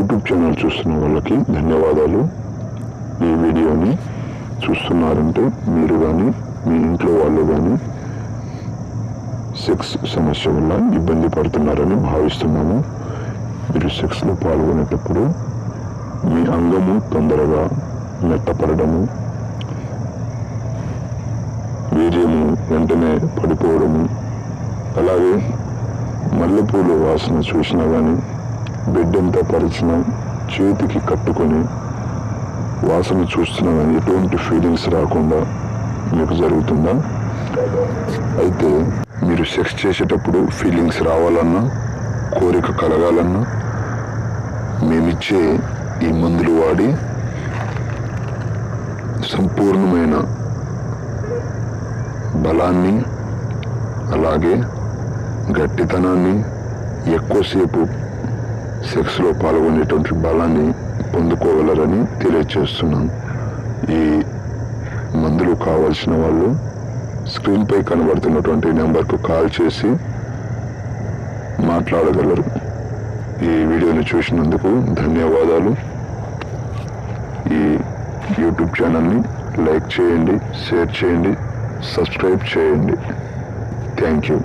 YouTube channel చూస్తున్న వాళ్ళకి ధన్యవాదాలు. ఈ వీడియోని చూస్తున్నారంటే మీరు కానీ మీ ఇంట్లో వాళ్ళు కానీ సెక్స్ సమస్య వల్ల ఇబ్బంది పడుతున్నారని భావిస్తున్నాము. మీరు సెక్స్లో పాల్గొనేటప్పుడు మీ అంగము తొందరగా మెత్తపడము వీర్యము వెంటనే పడిపోవడము అలాగే మల్లెపూలు వాసన చూసినా కానీ బిడ్డంతా పరిచిన చేతికి కట్టుకొని వాసన చూస్తున్నామని ఎటువంటి ఫీలింగ్స్ రాకుండా మీకు జరుగుతుందా? అయితే మీరు సెక్స్ చేసేటప్పుడు ఫీలింగ్స్ రావాలన్నా కోరిక కలగాలన్నా మేమిచ్చే ఈ మందులు వాడి సంపూర్ణమైన బలాన్ని అలాగే గట్టితనాన్ని ఎక్కువసేపు సెక్స్లో పాల్గొనేటువంటి బలాన్ని పొందుకోగలరని తెలియచేస్తున్నాను ఈ మందులు కావాల్సిన వాళ్ళు స్క్రీన్పై కనబడుతున్నటువంటి నెంబర్కు కాల్ చేసి మాట్లాడగలరు. ఈ వీడియోని చూసినందుకు ధన్యవాదాలు. ఈ యూట్యూబ్ ఛానల్ని లైక్ చేయండి షేర్ చేయండి సబ్స్క్రైబ్ చేయండి. Thank you.